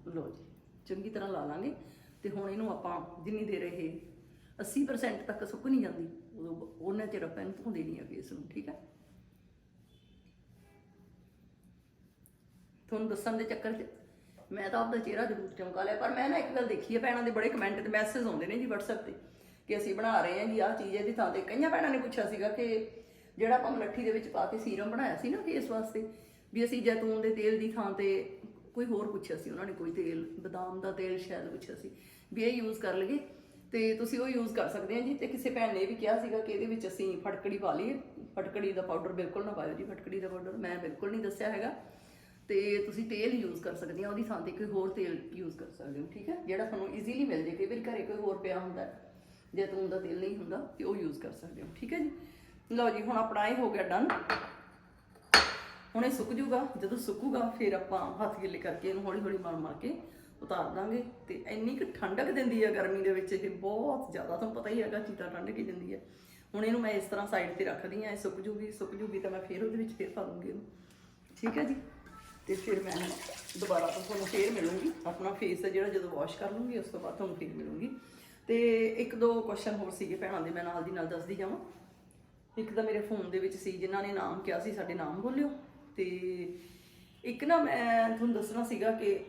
ਲੋ ਜੀ, ਚੰਗੀ ਤਰ੍ਹਾਂ ਲਾ ਲਾਂਗੇ ਤੇ ਹੁਣ ਇਹਨੂੰ ਆਪਾਂ ਜਿੰਨੀ ਦੇਰ ਇਹ 80% ਤੱਕ ਸੁੱਕ ਨਹੀਂ ਜਾਂਦੀ, ਉਦੋਂ ਉਹਨਾਂ ਚਿਰ ਆਪਾਂ ਇਹਨੂੰ ਧੋ ਦੇਣੀ ਆ ਫੇਸ ਨੂੰ, ਠੀਕ ਹੈ? ਤੁਹਾਨੂੰ ਦੱਸਣ ਦੇ ਚੱਕਰ 'ਚ ਮੈਂ ਤਾਂ ਆਪਦਾ ਚਿਹਰਾ ਜ਼ਰੂਰ ਚਮਕਾ ਲਿਆ, ਪਰ ਮੈਂ ਨਾ ਇੱਕ ਗੱਲ ਦੇਖੀ ਹੈ ਭੈਣਾਂ ਦੇ ਬੜੇ ਕਮੈਂਟ ਤੇ ਮੈਸੇਜ ਆਉਂਦੇ ਨੇ ਜੀ WhatsApp ਤੇ, ਕਿ ਅਸੀਂ ਬਣਾ ਰਹੇ ਹਾਂ ਜੀ ਆਹ ਚੀਜ਼ ਇਹਦੀ ਥਾਂ ਤੇ। ਕਈਆਂ ਭੈਣਾਂ ਨੇ ਪੁੱਛਿਆ ਸੀਗਾ ਕਿ ਜਿਹੜਾ ਆਪਾਂ ਮਲੱਠੀ ਦੇ ਵਿੱਚ ਪਾ ਕੇ ਸੀਰਮ ਬਣਾਇਆ ਸੀ ਨਾ ਫੇਸ ਵਾਸਤੇ, ਵੀ ਅਸੀਂ ਜੈਤੂਨ ਦੇ ਤੇਲ ਦੀ ਥਾਂ ਤੇ ਕੋਈ ਹੋਰ ਪੁੱਛਿਆ ਸੀ, ਉਹਨਾਂ ਨੇ ਕੋਈ ਤੇਲ, ਬਦਾਮ ਦਾ ਤੇਲ ਸ਼ਾਇਦ ਪੁੱਛਿਆ ਸੀ, ਵੀ ਇਹ ਯੂਜ਼ ਕਰ ਲਈਏ, ਤੇ ਤੁਸੀਂ ਉਹ ਯੂਜ਼ ਕਰ ਸਕਦੇ ਆ ਜੀ। ਤੇ ਕਿਸੇ ਭੈਣ ਨੇ ਇਹ ਵੀ ਕਿਹਾ ਸੀਗਾ ਕਿ ਇਹਦੇ ਵਿੱਚ ਅਸੀਂ ਫਟਕੜੀ ਪਾ ਲਈਏ, ਫਟਕੜੀ ਦਾ ਪਾਊਡਰ ਬਿਲਕੁਲ ਨਾ ਪਾਇਓ ਜੀ, ਫਟਕੜੀ ਦਾ ਪਾਊਡਰ ਮੈਂ ਬਿਲਕੁਲ ਨਹੀਂ ਦੱਸਿਆ ਹੈਗਾ। ਤੇ ਤੁਸੀਂ ਤੇਲ ਯੂਜ਼ ਕਰ ਸਕਦੇ ਆ ਉਹਦੀ ਥਾਂ ਤੇ ਕੋਈ ਹੋਰ ਤੇਲ ਯੂਜ਼ ਕਰ ਸਕਦੇ ਹੋ ਠੀਕ ਹੈ? ਜਿਹੜਾ ਤੁਹਾਨੂੰ ਈਜ਼ੀਲੀ ਮਿਲ ਜੇ ਕਈ ਵਾਰ ਘਰੇ ਕੋਈ ਹੋਰ ਪਿਆ ਹੁੰਦਾ ਹੈ, ਜੈਤੂਨ ਦਾ ਤੇਲ ਨਹੀਂ ਹੁੰਦਾ ਤੇ ਉਹ ਯੂਜ਼ ਕਰ ਸਕਦੇ ਹੋ ਠੀਕ ਹੈ ਜੀ? ਲਓ ਜੀ ਹੁਣ ਆਪਣਾ ਇਹ ਹੋ ਗਿਆ ਡਨ ਹੁਣ ਇਹ ਸੁੱਕ ਜੂਗਾ ਜਦੋਂ ਸੁੱਕੂਗਾ ਫਿਰ ਆਪਾਂ ਹੱਥ ਗਿੱਲੇ ਕਰਕੇ ਇਹਨੂੰ ਹੌਲੀ ਹੌਲੀ ਮਲ ਮਾਰ ਕੇ ਉਤਾਰ ਦਾਂਗੇ। ਤੇ ਇੰਨੀ ਕੁ ਠੰਡਕ ਦਿੰਦੀ ਹੈ ਗਰਮੀ ਦੇ ਵਿੱਚ ਇਹ ਬਹੁਤ ਜ਼ਿਆਦਾ ਤੁਹਾਨੂੰ ਪਤਾ ਹੀ ਹੈਗਾ ਚੀਤਾ ਠੰਡ ਕੀ ਦਿੰਦੀ ਹੈ ਹੁਣ ਇਹਨੂੰ ਮੈਂ ਇਸ ਤਰ੍ਹਾਂ ਸਾਈਡ ਤੇ ਰੱਖਦੀ ਹਾਂ ਇਹ ਸੁੱਕ ਜੂਗੀ ਸੁੱਕ ਜੂਗੀ ਤਾਂ ਮੈਂ ਫਿਰ ਉਹਦੇ ਵਿੱਚ ਫਿਰ ਪਾ ਦੂੰਗੀ ਇਹਨੂੰ ਠੀਕ ਹੈ ਜੀ? ਤੇ ਫਿਰ ਮੈਂ ਦੁਬਾਰਾ ਤੋਂ ਤੁਹਾਨੂੰ ਫੇਰ ਮਿਲੂੰਗੀ। ਆਪਣਾ ਫੇਸ ਜਿਹੜਾ ਜਦੋਂ ਵਾਸ਼ ਕਰ ਲੂੰਗੀ, ਉਸ ਤੋਂ ਬਾਅਦ ਤੁਹਾਨੂੰ ਫੇਰ ਮਿਲੂੰਗੀ। ਤੇ ਇੱਕ ਦੋ ਕੁਐਸਚਨ ਹੋਰ ਸੀਗੇ ਭੈਣਾਂ ਦੇ, ਮੈਂ ਨਾਲ ਦੀ ਨਾਲ ਦੱਸਦੀ ਜਾਵਾਂ। ਇੱਕ ਤਾਂ ਮੇਰੇ ਫੋਨ ਦੇ ਵਿੱਚ ਸੀ, ਜਿਨ੍ਹਾਂ ਨੇ ਨਾਮ ਕਿਹਾ ਸੀ, ਸਾਡੇ ਨਾਮ ਬੋਲਿਓ। ਤੇ ਇੱਕ ਨਾ ਮੈਂ ਤੁਹਾਨੂੰ ਦੱਸਣਾ ਸੀਗਾ ਕਿ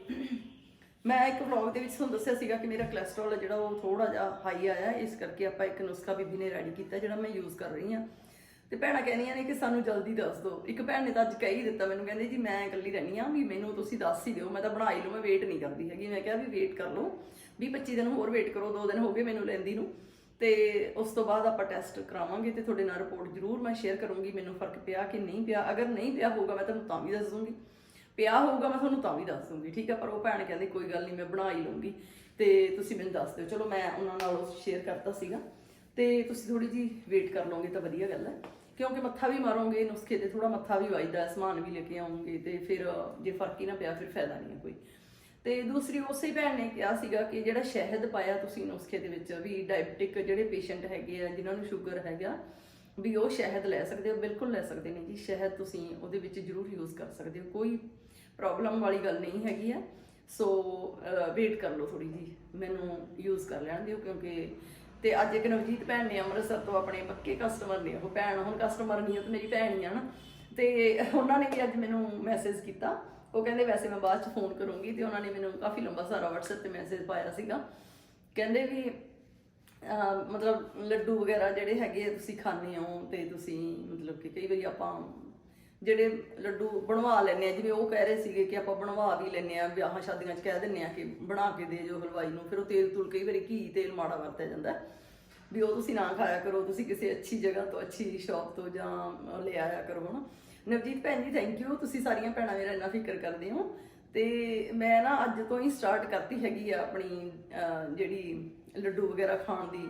ਮੈਂ ਇੱਕ ਵਲੌਗ ਦੇ ਵਿੱਚ ਤੁਹਾਨੂੰ ਦੱਸਿਆ ਸੀਗਾ ਕਿ ਮੇਰਾ ਕੋਲੇਸਟ੍ਰੋਲ ਹੈ ਜਿਹੜਾ ਉਹ ਥੋੜਾ ਜਿਹਾ ਹਾਈ ਆਇਆ। ਇਸ ਕਰਕੇ ਆਪਾਂ ਇੱਕ ਨੁਸਖਾ ਬੀਬੀ ਨੇ ਰੈਡੀ ਕੀਤਾ, ਜਿਹੜਾ ਮੈਂ ਯੂਜ਼ ਕਰ ਰਹੀ ਹਾਂ। ਤੇ ਭੈਣਾਂ ਕਹਿੰਦੀਆਂ ਨੇ ਕਿ ਸਾਨੂੰ ਜਲਦੀ ਦੱਸ ਦਿਓ। ਇੱਕ ਭੈਣ ਨੇ ਤਾਂ ਅੱਜ ਕਹਿ ਹੀ ਦਿੱਤਾ ਮੈਨੂੰ, ਕਹਿੰਦੇ ਜੀ ਮੈਂ ਇਕੱਲੀ ਰਹਿਣੀ ਆ ਵੀ ਮੈਨੂੰ ਤੁਸੀਂ ਦੱਸ ਹੀ ਦਿਓ, ਮੈਂ ਤਾਂ ਬਣਾ ਹੀ ਲਵਾਂ ਮੈਂ ਵੇਟ ਨਹੀਂ ਕਰਦੀ ਹੈਗੀ। ਮੈਂ ਕਿਹਾ ਵੀ ਵੇਟ ਕਰ ਲਓ 20 25 ਦਿਨ ਹੋਰ ਵੇਟ ਕਰੋ 2 ਦਿਨ ਹੋ ਗਏ ਮੈਨੂੰ ਲੈਂਦੀ ਨੂੰ। ਤੇ ਉਸ ਤੋਂ ਬਾਅਦ ਆਪਾਂ ਟੈਸਟ ਕਰਾਵਾਂਗੇ ਤੇ ਤੁਹਾਡੇ ਨਾਲ ਰਿਪੋਰਟ ਜ਼ਰੂਰ ਮੈਂ ਸ਼ੇਅਰ ਕਰੂੰਗੀ, ਮੈਨੂੰ ਫ਼ਰਕ ਪਿਆ ਕਿ ਨਹੀਂ ਪਿਆ। ਅਗਰ ਨਹੀਂ ਪਿਆ ਹੋਊਗਾ, ਮੈਂ ਤੁਹਾਨੂੰ ਤਾਂ ਵੀ ਦੱਸ ਦੂੰਗੀ। ਪਿਆ ਹੋਊਗਾ, ਮੈਂ ਤੁਹਾਨੂੰ ਤਾਂ ਵੀ ਦੱਸ ਦੂੰਗੀ, ਠੀਕ ਆ? ਪਰ ਉਹ ਭੈਣ ਕਹਿੰਦੀ, ਕੋਈ ਗੱਲ ਨਹੀਂ, ਮੈਂ ਬਣਾ ਹੀ ਲਊਂਗੀ। ਤੇ ਤੁਸੀਂ ਮੈਨੂੰ ਦੱਸ ਦਿਓ। ਚਲੋ, ਮੈਂ ਉਹਨਾਂ ਨਾਲ ਉਹ ਸ਼ੇਅਰ ਕਰਤਾ ਸੀਗਾ। ਤੇ ਤੁਸੀਂ ਥੋੜੀ ਜੀ ਵੇਟ ਕਰ ਲਓਗੇ ਤਾਂ ਵਧੀਆ ਗੱਲ ਹੈ। ਕਿਉਂਕਿ ਮੱਥਾ ਵੀ ਮਾਰੋਗੇ, ਨੁਸਖੇ ਤੇ ਥੋੜਾ ਮੱਥਾ ਵੀ ਵੱਜਦਾ ਸਮਾਨ ਵੀ ਲੈ ਕੇ ਆਉਂਗੇ ਤੇ ਫਿਰ ਜੇ ਫ਼ਰਕ ਹੀ ਨਾ ਪਿਆ ਫਿਰ ਫਾਇਦਾ ਨਹੀਂ ਹੈ ਕੋਈ। ਤੇ ਦੂਸਰੀ ਉਸੇ ਭੈਣ ਨੇ ਕਿਹਾ ਸੀਗਾ ਕਿ ਜਿਹੜਾ ਸ਼ਹਿਦ ਪਾਇਆ ਤੁਸੀਂ ਨੁਸਖੇ ਦੇ ਵਿੱਚ, ਵੀ ਡਾਇਬਟਿਕ ਜਿਹੜੇ ਪੇਸ਼ੈਂਟ ਹੈਗੇ ਆ, ਜਿਨ੍ਹਾਂ ਨੂੰ ਸ਼ੂਗਰ ਹੈਗਾ, ਵੀ ਉਹ ਸ਼ਹਿਦ ਲੈ ਸਕਦੇ ਹੋ, ਬਿਲਕੁਲ ਲੈ ਸਕਦੇ ਨੇ ਜੀ। ਸ਼ਹਿਦ ਤੁਸੀਂ ਉਹਦੇ ਵਿੱਚ ਜ਼ਰੂਰ ਯੂਜ਼ ਕਰ ਸਕਦੇ ਹੋ, ਕੋਈ ਪ੍ਰੋਬਲਮ ਵਾਲੀ ਗੱਲ ਨਹੀਂ ਹੈਗੀ ਆ। ਸੋ ਵੇਟ ਕਰ ਲਓ ਥੋੜੀ ਜੀ, ਮੈਨੂੰ ਯੂਜ਼ ਕਰ ਲੈਣ ਦਿਓ ਕਿਉਂਕਿ ਤੇ ਅੱਜ ਇੱਕ ਨਵਜੀਤ ਭੈਣ ਨੇ ਅੰਮ੍ਰਿਤਸਰ ਤੋਂ ਆਪਣੇ ਪੱਕੇ ਕਸਟਮਰ ਨੇ, ਉਹ ਭੈਣ, ਹੁਣ ਕਸਟਮਰ ਨਹੀਂ ਉਹ ਤਾਂ ਮੇਰੀ ਭੈਣ ਹੀ ਆ ਨਾ। ਤੇ ਉਹਨਾਂ ਨੇ ਵੀ ਅੱਜ ਮੈਨੂੰ ਮੈਸੇਜ ਕੀਤਾ। ਉਹ ਕਹਿੰਦੇ, ਵੈਸੇ ਮੈਂ ਬਾਅਦ ਚ ਫੋਨ ਕਰੂੰਗੀ। ਤੇ ਉਹਨਾਂ ਨੇ ਮੈਨੂੰ ਕਾਫੀ ਲੰਬਾ ਸਾਰਾ WhatsApp ਤੇ ਮੈਸੇਜ ਪਾਇਆ ਸੀਗਾ। ਕਹਿੰਦੇ ਵੀ ਮਤਲਬ ਲੱਡੂ ਵਗੈਰਾ ਜਿਹੜੇ ਹੈਗੇ ਤੁਸੀਂ ਖਾਂਦੇ ਹੋ ਤੇ ਤੁਸੀਂ ਮਤਲਬ ਕਿ ਕਈ ਵਾਰੀ ਆਪਾਂ ਜਿਹੜੇ ਲੱਡੂ ਬਣਵਾ ਲੈਂਦੇ ਆ, ਜਿਵੇਂ ਉਹ ਕਹਿ ਰਹੇ ਸੀਗੇ ਕਿ ਆਪਾਂ ਬਣਵਾ ਵੀ ਲੈਂਦੇ ਆ, ਵਿਆਹਾਂ ਸ਼ਾਦੀਆਂ 'ਚ ਕਹਿ ਦਿੰਦੇ ਆ ਕਿ ਬਣਾ ਕੇ ਦੇ ਜੋ ਹਲਵਾਈ ਨੂੰ, ਫਿਰ ਉਹ ਤੇਲ ਤੁਲ ਕਈ ਵਾਰੀ ਘੀ ਤੇਲ ਮਾੜਾ ਵਰਤਿਆ ਜਾਂਦਾ। ਵੀ ਉਹ ਤੁਸੀਂ ਨਾ ਖਾਇਆ ਕਰੋ, ਤੁਸੀਂ ਕਿਸੇ ਅੱਛੀ ਜਗ੍ਹਾ ਤੋਂ, ਅੱਛੀ ਸ਼ਾਪ ਤੋਂ ਜਾਂ ਲੈ ਆਇਆ ਕਰੋ, ਹਨਾ। ਨਵਜੀਤ ਭੈਣ ਜੀ ਥੈਂਕ ਯੂ ਤੁਸੀਂ ਸਾਰੀਆਂ ਭੈਣਾਂ ਮੇਰਾ ਇੰਨਾ ਫਿਕਰ ਕਰਦੇ ਹੋ। ਤੇ ਮੈਂ ਨਾ ਅੱਜ ਤੋਂ ਹੀ ਸਟਾਰਟ ਕਰਤੀ ਹੈਗੀ ਆ ਆਪਣੀ ਜਿਹੜੀ ਲੱਡੂ ਵਗੈਰਾ ਖਾਣ ਦੀ,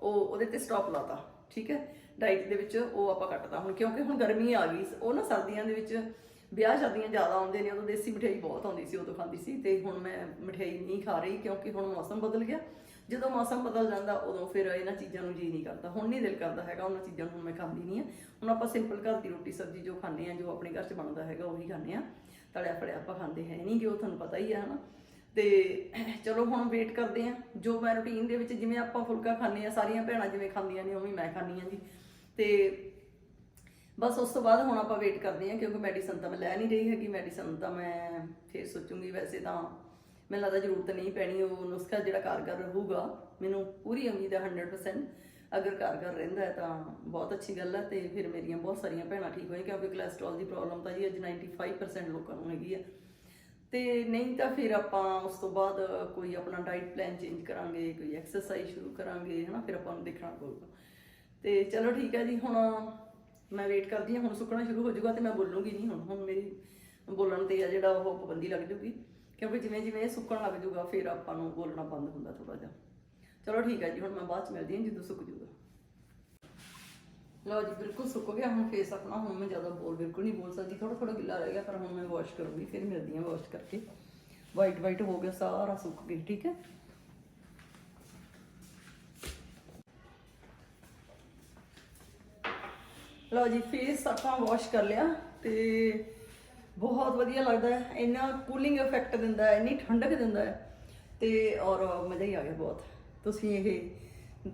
ਉਹ ਉਹਦੇ ਤੇ ਸਟਾਪ ਲਾਤਾ, ਠੀਕ ਹੈ। ਡਾਈਟ ਦੇ ਵਿੱਚ ਉਹ ਆਪਾਂ ਕੱਟਦਾ ਹੁਣ, ਕਿਉਂਕਿ ਹੁਣ ਗਰਮੀ ਆ ਗਈ ਉਹ ਨਾ ਸਰਦੀਆਂ ਦੇ ਵਿੱਚ ਵਿਆਹ ਸ਼ਾਦੀਆਂ ਜ਼ਿਆਦਾ ਆਉਂਦੇ ਨੇ, ਉਦੋਂ ਦੇਸੀ ਮਠਿਆਈ ਬਹੁਤ ਆਉਂਦੀ ਸੀ, ਉਦੋਂ ਖਾਂਦੀ ਸੀ ਤੇ ਹੁਣ ਮੈਂ ਮਠਿਆਈ ਨਹੀਂ ਖਾ ਰਹੀ ਕਿਉਂਕਿ ਹੁਣ ਮੌਸਮ ਬਦਲ ਗਿਆ। ਜਦੋਂ ਮੌਸਮ ਬਦਲ ਜਾਂਦਾ, ਉਦੋਂ ਫਿਰ ਇਹਨਾਂ ਚੀਜ਼ਾਂ ਨੂੰ ਜੀ ਨਹੀਂ ਕਰਦਾ। ਹੁਣ ਨਹੀਂ ਦਿਲ ਕਰਦਾ ਹੈਗਾ ਉਹਨਾਂ ਚੀਜ਼ਾਂ ਨੂੰ ਹੁਣ ਮੈਂ ਖਾਂਦੀ ਨਹੀਂ ਆ। ਹੁਣ ਆਪਾਂ ਸਿੰਪਲ ਘਰ ਦੀ ਰੋਟੀ ਸਬਜ਼ੀ ਜੋ ਖਾਂਦੇ ਆ, ਜੋ ਆਪਣੇ ਘਰ 'ਚ ਬਣਦਾ ਹੈਗਾ, ਉਹੀ ਖਾਂਦੇ ਆ। ਤਲਿਆ ਫੜਿਆ ਆਪਾਂ ਖਾਂਦੇ ਹੈ ਨਹੀਂ ਕਿ ਉਹ ਤੁਹਾਨੂੰ ਪਤਾ ਹੀ ਆ, ਹਨਾ। ਤੇ ਚਲੋ ਹੁਣ ਵੇਟ ਕਰਦੇ ਆ। ਜੋ ਮੈਂ ਰੁਟੀਨ ਦੇ ਵਿੱਚ ਜਿਵੇਂ ਆਪਾਂ ਫੁਲਕਾ ਖਾਂਦੇ ਆ, ਸਾਰੀਆਂ ਭੈਣਾਂ ਜਿਵੇਂ ਖਾਂਦੀਆਂ ਨੇ, ਉਵੇਂ ਮੈਂ ਖਾਂਦੀ ਆ ਜੀ। ਤੇ ਬਸ ਉਸ ਤੋਂ ਬਾਅਦ ਹੁਣ ਆਪਾਂ ਵੇਟ ਕਰਦੇ ਹਾਂ ਕਿਉਂਕਿ ਮੈਡੀਸਨ ਤਾਂ ਮੈਂ ਲੈ ਨਹੀਂ ਰਹੀ ਹੈਗੀ ਮੈਡੀਸਨ ਤਾਂ ਮੈਂ ਫੇਰ ਸੋਚੂੰਗੀ ਵੈਸੇ ਤਾਂ ਮੈਨੂੰ ਲੱਗਦਾ ਜ਼ਰੂਰਤ ਨਹੀਂ ਪੈਣੀ, ਉਹ ਨੁਸਖਾ ਜਿਹੜਾ ਕਾਰਗਰ ਰਹੂਗਾ, ਮੈਨੂੰ ਪੂਰੀ ਉਮੀਦ ਹੈ 100% ਅਗਰ ਕਾਰਗਰ ਰਹਿੰਦਾ ਹੈ ਤਾਂ ਬਹੁਤ ਅੱਛੀ ਗੱਲ ਹੈ ਤੇ ਫਿਰ ਮੇਰੀਆਂ ਬਹੁਤ ਸਾਰੀਆਂ ਭੈਣਾਂ ਠੀਕ ਹੋਈਆਂ ਕਿਉਂਕਿ ਕੋਲੇਸਟ੍ਰੋਲ ਦੀ ਪ੍ਰੋਬਲਮ ਤਾਂ ਜੀ ਅੱਜ 95% ਲੋਕਾਂ ਨੂੰ ਹੈਗੀ ਹੈ। ਤੇ ਨਹੀਂ ਤਾਂ ਫਿਰ ਆਪਾਂ ਉਸ ਤੋਂ ਬਾਅਦ ਕੋਈ ਆਪਣਾ ਡਾਈਟ ਪਲਾਨ ਚੇਂਜ ਕਰਾਂਗੇ, ਕੋਈ ਐਕਸਰਸਾਈਜ਼ ਸ਼ੁਰੂ ਕਰਾਂਗੇ, ਹਨਾ, ਫਿਰ ਆਪਾਂ ਨੂੰ ਦੇਖਣਾ ਪਊਗਾ। ਤੇ ਚਲੋ ਠੀਕ ਹੈ ਜੀ, ਹੁਣ ਮੈਂ ਵੇਟ ਕਰਦੀ ਹਾਂ, ਹੁਣ ਸੁੱਕਣਾ ਸ਼ੁਰੂ ਹੋ ਜਾਊਗਾ ਤੇ ਮੈਂ ਬੋਲੂੰਗੀ ਨਹੀਂ ਹੁਣ ਹੁਣ ਮੇਰੀ ਬੋਲਣ ਤੇ ਆ ਜਿਹੜਾ ਉਹ ਪਾਬੰਦੀ ਲੱਗ ਜੂਗੀ ਕਿਉਂਕਿ ਜਿਵੇਂ ਜਿਵੇਂ ਇਹ ਸੁੱਕਣ ਲੱਗ ਜੂਗਾ ਫਿਰ ਆਪਾਂ ਨੂੰ ਬੋਲਣਾ ਬੰਦ ਹੁੰਦਾ ਥੋੜਾ ਜਿਹਾ। ਚਲੋ ਠੀਕ ਹੈ ਜੀ, ਹੁਣ ਮੈਂ ਬਾਅਦ ਚ ਮਿਲਦੀ ਹਾਂ ਜਦੋਂ ਸੁੱਕ ਜੂਗਾ ਲਓ ਜੀ, ਬਿਲਕੁਲ ਸੁੱਕ ਗਿਆ, ਹੁਣ ਫੇਸ ਆਪਣਾ, ਹੁਣ ਮੈਂ ਜ਼ਿਆਦਾ ਬੋਲ ਬਿਲਕੁਲ ਨਹੀਂ ਬੋਲ ਸਕਦੀ। ਥੋੜਾ ਥੋੜਾ ਗਿੱਲਾ ਰਹਿ ਗਿਆ, ਪਰ ਹੁਣ ਮੈਂ ਵਾਸ਼ ਕਰੂੰਗੀ, ਫਿਰ ਮਿਲਦੀ ਹਾਂ ਵਾਸ਼ ਕਰਕੇ। ਵਾਈਟ ਵਾਈਟ ਹੋ ਗਿਆ, ਸਾਰਾ ਸੁੱਕ ਗਿਆ, ਠੀਕ ਹੈ? ਲਓ ਜੀ ਫੇਸ ਆਪਾਂ ਵਾਸ਼ ਕਰ ਲਿਆ ਤੇ ਬਹੁਤ ਵਧੀਆ ਲੱਗਦਾ ਹੈ। ਇੰਨਾ ਕੂਲਿੰਗ ਇਫੈਕਟ ਦਿੰਦਾ ਹੈ, ਇੰਨੀ ਠੰਡਕ ਦਿੰਦਾ ਹੈ। ਤੇ ਔਰ ਮਜ਼ਾ ਹੀ ਆ ਗਿਆ ਬਹੁਤ। ਤੁਸੀਂ ਇਹ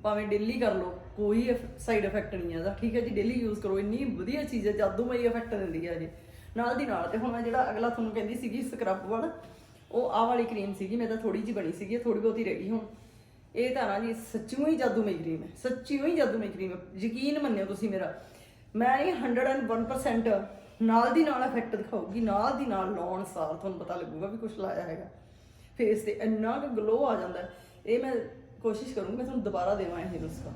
ਭਾਵੇਂ ਡੇਲੀ ਕਰ ਲਓ, ਕੋਈ ਸਾਈਡ ਇਫੈਕਟ ਨਹੀਂ ਹੈ ਠੀਕ ਹੈ ਜੀ ਡੇਲੀ ਯੂਜ਼ ਕਰੋ। ਇੰਨੀ ਵਧੀਆ ਚੀਜ਼ ਹੈ, ਜਾਦੂਮਈ ਇਫੈਕਟ ਦਿੰਦੀ ਹੈ ਇਹ। ਨਾਲ ਦੀ ਨਾਲ, ਤੇ ਹੁਣ ਮੈਂ ਜਿਹੜਾ ਅਗਲਾ ਤੁਹਾਨੂੰ ਕਹਿੰਦੀ ਸੀਗੀ ਸਕਰਬ ਵਾਲਾ, ਉਹ ਆਹ ਵਾਲੀ ਕਰੀਮ ਸੀਗੀ, ਮੈਂ ਤਾਂ ਥੋੜੀ ਜਿਹੀ ਬਣੀ ਸੀਗੀ ਥੋੜੀ ਬਹੁਤੀ ਰਹਿ ਗਈ ਹੁਣ। ਇਹ ਤਾਂ ਨਾ ਜੀ, ਸੱਚੀਓ ਹੀ ਜਾਦੂਮਈ ਕਰੀਮ ਹੈ। ਸੱਚੀਓ ਹੀ ਜਾਦੂਮਈ ਕਰੀਮ ਹੈ। ਯਕੀਨ ਮੰਨਿਓ ਤੁਸੀਂ ਮੇਰਾ। ਮੈਂ ਇਹ 101% ਨਾਲ ਦੀ ਨਾਲ ਇਫੈਕਟ ਦਿਖਾਊਗੀ, ਨਾਲ ਦੀ ਨਾਲ ਲਾਉਣ ਸਾਰ ਤੁਹਾਨੂੰ ਪਤਾ ਲੱਗੂਗਾ ਵੀ ਕੁਝ ਲਾਇਆ ਹੈਗਾ। ਫੇਸ ਤੇ ਇੰਨਾ ਕੁ ਗਲੋ ਆ ਜਾਂਦਾ ਇਹ ਮੈਂ ਕੋਸ਼ਿਸ਼ ਕਰੂੰਗੀ, ਮੈਂ ਤੁਹਾਨੂੰ ਦੁਬਾਰਾ ਦੇਵਾਂ ਇਹ ਨੁਸਖਾ।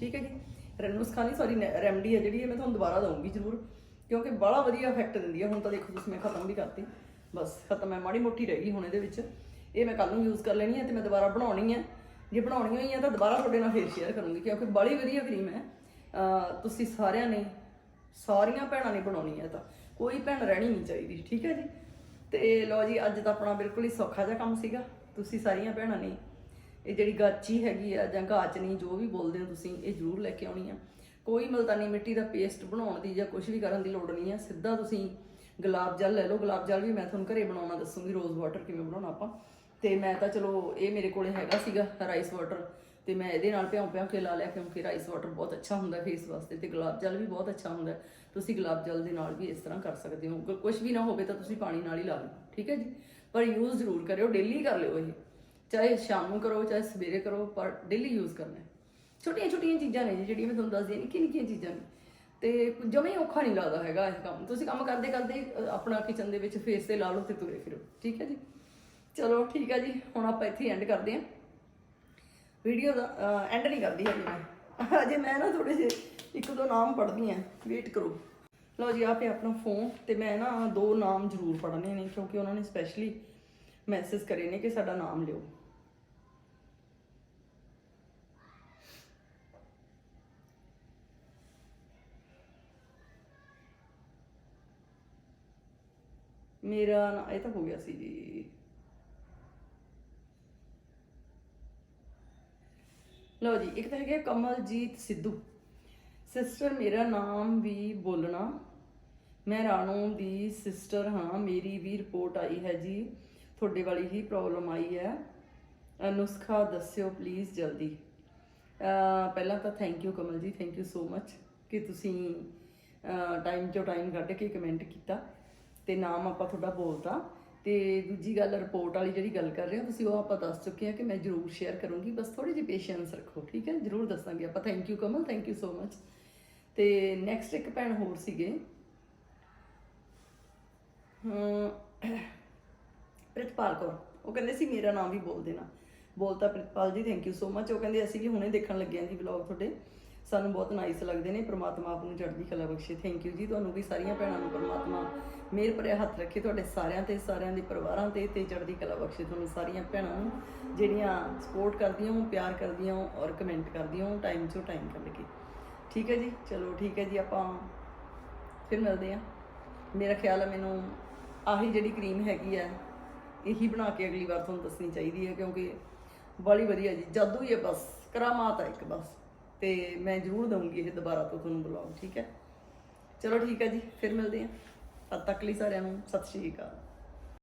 ਠੀਕ ਹੈ ਜੀ? ਰ- ਨੁਸਖਾ ਨਹੀਂ ਸੌਰੀ ਰੈਮਡੀ ਹੈ ਜਿਹੜੀ, ਇਹ ਮੈਂ ਤੁਹਾਨੂੰ ਦੁਬਾਰਾ ਦਊਂਗੀ ਜ਼ਰੂਰ। ਕਿਉਂਕਿ ਬੜਾ ਵਧੀਆ ਇਫੈਕਟ ਦਿੰਦੀ ਹੈ। ਹੁਣ ਤਾਂ ਦੇਖੋ ਤੁਸੀਂ ਮੈਂ ਖਤਮ ਵੀ ਕਰਤੀ। ਬਸ, ਖਤਮ ਹੈ। ਮਾੜੀ ਮੋਟੀ ਰਹਿ ਗਈ ਹੁਣ ਇਹਦੇ ਵਿੱਚ। ਇਹ ਮੈਂ ਕੱਲ ਨੂੰ ਯੂਜ਼ ਕਰ ਲੈਣੀ ਹੈ ਤੇ ਮੈਂ ਦੁਬਾਰਾ ਬਣਾਉਣੀ ਹੈ। ਜੇ ਬਣਾਉਣੀ ਹੋਈ ਹੈ ਤਾਂ ਦੁਬਾਰਾ ਤੁਹਾਡੇ ਨਾਲ ਫੇਰ ਸ਼ੇਅਰ ਕਰੂੰਗੀ, ਕਿਉਂਕਿ ਬੜੀ ਵਧੀਆ ਕਰੀਮ ਹੈ। ਤੁਸੀਂ ਸਾਰਿਆਂ ਨੇ ਸਾਰੀਆਂ ਭੈਣਾਂ ਨੇ ਬਣਾਉਣੀ ਹੈ ਤਾਂ। ਕੋਈ ਭੈਣ ਰਹਿਣੀ ਨਹੀਂ ਚਾਹੀਦੀ, ਠੀਕ ਹੈ ਜੀ? ਤੇ ਲਓ ਜੀ, ਅੱਜ ਤਾਂ ਆਪਣਾ ਬਿਲਕੁਲ ਹੀ ਸੌਖਾ ਜਿਹਾ ਕੰਮ ਸੀਗਾ। ਤੁਸੀਂ ਸਾਰੀਆਂ ਭੈਣਾਂ ਨੇ, ਇਹ ਜਿਹੜੀ ਗਾਚੀ ਹੈਗੀ ਆ ਜਾਂ ਗਾਚਨੀ ਜੋ ਵੀ ਬੋਲਦੇ ਹੋ ਤੁਸੀਂ, ਇਹ ਜ਼ਰੂਰ ਲੈ ਕੇ ਆਉਣੀ ਆ। ਕੋਈ ਮਲਤਾਨੀ ਮਿੱਟੀ ਦਾ ਪੇਸਟ ਬਣਾਉਣ ਦੀ ਜਾਂ ਕੁਝ ਵੀ ਕਰਨ ਦੀ ਲੋੜ ਨਹੀਂ ਹੈ ਸਿੱਧਾ ਤੁਸੀਂ ਗੁਲਾਬ ਜਲ ਲੈ ਲਓ। ਗੁਲਾਬ ਜਲ ਵੀ ਮੈਂ ਤੁਹਾਨੂੰ ਘਰੇ ਬਣਾਉਣਾ ਦੱਸੂਗੀ, ਰੋਜ਼ ਵਾਟਰ ਕਿਵੇਂ ਬਣਾਉਣਾ ਆਪਾਂ। ਤੇ ਮੈਂ ਤਾਂ ਚਲੋ, ਇਹ ਮੇਰੇ ਕੋਲੇ ਹੈਗਾ ਸੀਗਾ, ਰਾਈਸ ਵਾਟਰ। ਤੇ ਮੈਂ ਇਹਦੇ ਨਾਲ ਭਿਉਂ ਭਿਉਂ ਕੇ ਲਾ ਲਿਆ, ਕਿਉਂਕਿ ਰਾਈਸ ਵਾਟਰ ਬਹੁਤ ਅੱਛਾ ਹੁੰਦਾ ਫੇਸ ਵਾਸਤੇ ਤੇ ਗੁਲਾਬ ਜਲ ਵੀ ਬਹੁਤ ਅੱਛਾ ਹੁੰਦਾ। ਤੁਸੀਂ ਗੁਲਾਬ ਜਲ ਦੇ ਨਾਲ ਵੀ ਇਸ ਤਰ੍ਹਾਂ ਕਰ ਸਕਦੇ ਹੋ। ਕੁਝ ਵੀ ਨਾ ਹੋਵੇ ਤਾਂ ਤੁਸੀਂ ਪਾਣੀ ਨਾਲ ਹੀ ਲਾ ਲਓ, ਠੀਕ ਹੈ ਜੀ? ਪਰ ਯੂਜ਼ ਜ਼ਰੂਰ ਕਰਿਓ ਡੇਲੀ ਕਰ ਲਿਓ ਇਹ। ਚਾਹੇ ਸ਼ਾਮ ਨੂੰ ਕਰੋ, ਚਾਹੇ ਸਵੇਰੇ ਕਰੋ, ਪਰ ਡੇਲੀ ਯੂਜ਼ ਕਰਨਾ ਛੋਟੀਆਂ ਛੋਟੀਆਂ ਚੀਜ਼ਾਂ ਨੇ ਜੀ, ਜਿਹੜੀਆਂ ਮੈਂ ਤੁਹਾਨੂੰ ਦੱਸਦੀ ਹਾਂ ਨਿੱਕੀਆਂ ਨਿੱਕੀਆਂ ਚੀਜ਼ਾਂ ਨੇ। ਤੇ ਜਮੇ ਔਖਾ ਨਹੀਂ ਲੱਗਦਾ ਹੈਗਾ ਇਹ ਕੰਮ। ਤੁਸੀਂ ਕੰਮ ਕਰਦੇ ਕਰਦੇ ਆਪਣਾ ਕਿਚਨ ਦੇ ਵਿੱਚ ਫੇਸ ਤੇ ਲਾ ਲਓ ਤੇ ਤੁਰੇ ਫਿਰੋ, ਠੀਕ ਹੈ ਜੀ? ਚਲੋ, ਠੀਕ ਹੈ ਜੀ, ਹੁਣ ਆਪਾਂ ਇੱਥੇ ਐਂਡ ਕਰਦੇ ਹਾਂ। ਵੀਡੀਓ ਦਾ ਐਂਡ ਨਹੀਂ ਕਰਦੀ ਹੈਗੀ ਮੈਂ। ਅਜੇ ਮੈਂ ਨਾ ਥੋੜੇ ਜਿਹੇ ਇੱਕ ਦੋ ਨਾਮ ਪੜ੍ਹਦੀ ਆ ਵੇਟ ਕਰੋ। ਲਓ ਜੀ ਆ ਆਪਣਾ ਫੋਨ ਤੇ ਮੈਂ ਨਾ ਦੋ ਨਾਮ ਜ਼ਰੂਰ ਪੜ੍ਹਨੇ ਨੇ, ਕਿਉਂਕਿ ਉਹਨਾਂ ਨੇ ਸਪੈਸ਼ਲੀ ਮੈਸੇਜ ਕਰੇ ਨੇ ਕਿ ਸਾਡਾ ਨਾਮ ਲਿਓ। ਮੇਰਾ ਨਾ, ਇਹ ਤਾਂ ਹੋ ਗਿਆ ਸੀ ਜੀ। ਲਓ ਜੀ, ਇੱਕ ਤਾਂ ਹੈਗਾ ਕਮਲਜੀਤ ਸਿੱਧੂ। ਸਿਸਟਰ ਮੇਰਾ ਨਾਮ ਵੀ ਬੋਲਣਾ। ਮੈਂ ਰਾਣੋ ਦੀ ਸਿਸਟਰ ਹਾਂ, ਮੇਰੀ ਵੀ ਰਿਪੋਰਟ ਆਈ ਹੈ ਜੀ। ਤੁਹਾਡੇ ਵਾਲੀ ਹੀ ਪ੍ਰੋਬਲਮ ਆਈ ਹੈ। ਨੁਸਖਾ ਦੱਸਿਓ ਪਲੀਜ਼ ਜਲਦੀ। ਪਹਿਲਾਂ ਤਾਂ thank you Kamal ji thank you so ਮੱਚ ਕਿ ਤੁਸੀਂ ਟਾਈਮ ਚੋਂ ਟਾਈਮ ਕੱਢ ਕੇ ਕਮੈਂਟ ਕੀਤਾ। ਤੇ ਨਾਮ ਆਪਾਂ ਤੁਹਾਡਾ ਬੋਲਤਾ। ਤੇ ਦੂਜੀ ਗੱਲ ਰਿਪੋਰਟ ਵਾਲੀ ਜਿਹੜੀ ਗੱਲ ਕਰ ਰਹੇ ਹੋ, ਤੁਸੀਂ ਉਹ ਆਪਾਂ ਦੱਸ ਚੁੱਕੇ ਆ ਕਿ ਮੈਂ ਜ਼ਰੂਰ ਸ਼ੇਅਰ ਕਰੂੰਗੀ। ਬਸ ਥੋੜੀ ਜਿਹੀ ਪੇਸ਼ੈਂਸ ਰੱਖੋ, ਠੀਕ ਹੈ? ਜ਼ਰੂਰ ਦੱਸਾਂਗੇ ਆਪਾਂ। Thank you Kamal thank you so much ਤੇ ਨੈਕਸਟ ਇੱਕ ਭੈਣ ਹੋਰ ਸੀਗੇ। ਪ੍ਰਿਤਪਾਲ ਕੌਰ। ਉਹ ਕਹਿੰਦੇ ਸੀ, ਮੇਰਾ ਨਾਮ ਵੀ ਬੋਲ ਦੇਣਾ। ਬੋਲਤਾ ਪ੍ਰਿਤਪਾਲ ਜੀ ਥੈਂਕ ਯੂ ਸੋ ਮਚ ਉਹ ਕਹਿੰਦੇ, ਅਸੀਂ ਵੀ ਹੁਣੇ ਦੇਖਣ ਲੱਗੇ ਆਂ ਜੀ ਵਲੌਗ ਤੁਹਾਡੇ। ਸਾਨੂੰ ਬਹੁਤ ਨਾਈਸ ਲੱਗਦੇ ਨੇ, ਪ੍ਰਮਾਤਮਾ ਆਪ ਨੂੰ ਚੜ੍ਹਦੀ ਕਲਾ ਬਖਸ਼ੇ। ਥੈਂਕ ਯੂ ਜੀ, ਤੁਹਾਨੂੰ ਵੀ ਸਾਰੀਆਂ ਭੈਣਾਂ ਨੂੰ ਪ੍ਰਮਾਤਮਾ ਮਿਹਰ ਭਰਿਆ ਹੱਥ ਰੱਖੇ, ਤੁਹਾਡੇ ਸਾਰਿਆਂ ਤੇ, ਸਾਰਿਆਂ ਦੇ ਪਰਿਵਾਰਾਂ ਤੇ ਤੇ ਚੜ੍ਹਦੀ ਕਲਾ ਬਖਸ਼ੇ ਤੁਹਾਨੂੰ ਸਾਰੀਆਂ ਭੈਣਾਂ ਨੂੰ, ਜਿਹੜੀਆਂ ਸਪੋਰਟ ਕਰਦੀਆਂ ਹੋ ਪਿਆਰ ਕਰਦੀਆਂ ਹੋ ਔਰ ਕਮੈਂਟ ਕਰਦੀਆਂ ਹੋ ਟਾਈਮ ਚੋਂ ਟਾਈਮ ਕੱਢ ਕੇ। ਠੀਕ ਹੈ ਜੀ? ਚਲੋ ਠੀਕ ਹੈ ਜੀ, ਆਪਾਂ ਫਿਰ ਮਿਲਦੇ ਆ ਮੇਰਾ ਖਿਆਲ ਹੈ ਮੈਨੂੰ ਆਹੀ ਜਿਹੜੀ ਕਰੀਮ ਹੈਗੀ ਆ, ਇਹੀ ਬਣਾ ਕੇ ਅਗਲੀ ਵਾਰ ਤੁਹਾਨੂੰ ਦੱਸਣੀ ਚਾਹੀਦੀ ਹੈ, ਕਿਉਂਕਿ ਬੜੀ ਵਧੀਆ ਜੀ। ਜਾਦੂ ਹੀ ਹੈ ਬਸ, ਕਰਾਮਾਤ ਹੈ ਇੱਕ ਬਸ। ਤੇ ਮੈਂ ਜ਼ਰੂਰ ਦਊਂਗੀ ਇਹ ਦੁਬਾਰਾ ਤੋਂ ਤੁਹਾਨੂੰ ਬੁਲਾਓ ਠੀਕ ਹੈ? ਚਲੋ ਠੀਕ ਹੈ ਜੀ, ਫਿਰ ਮਿਲਦੇ ਹਾਂ। ਤਦ ਤੱਕ ਲਈ ਸਾਰਿਆਂ ਨੂੰ ਸਤਿ ਸ਼੍ਰੀ ਅਕਾਲ।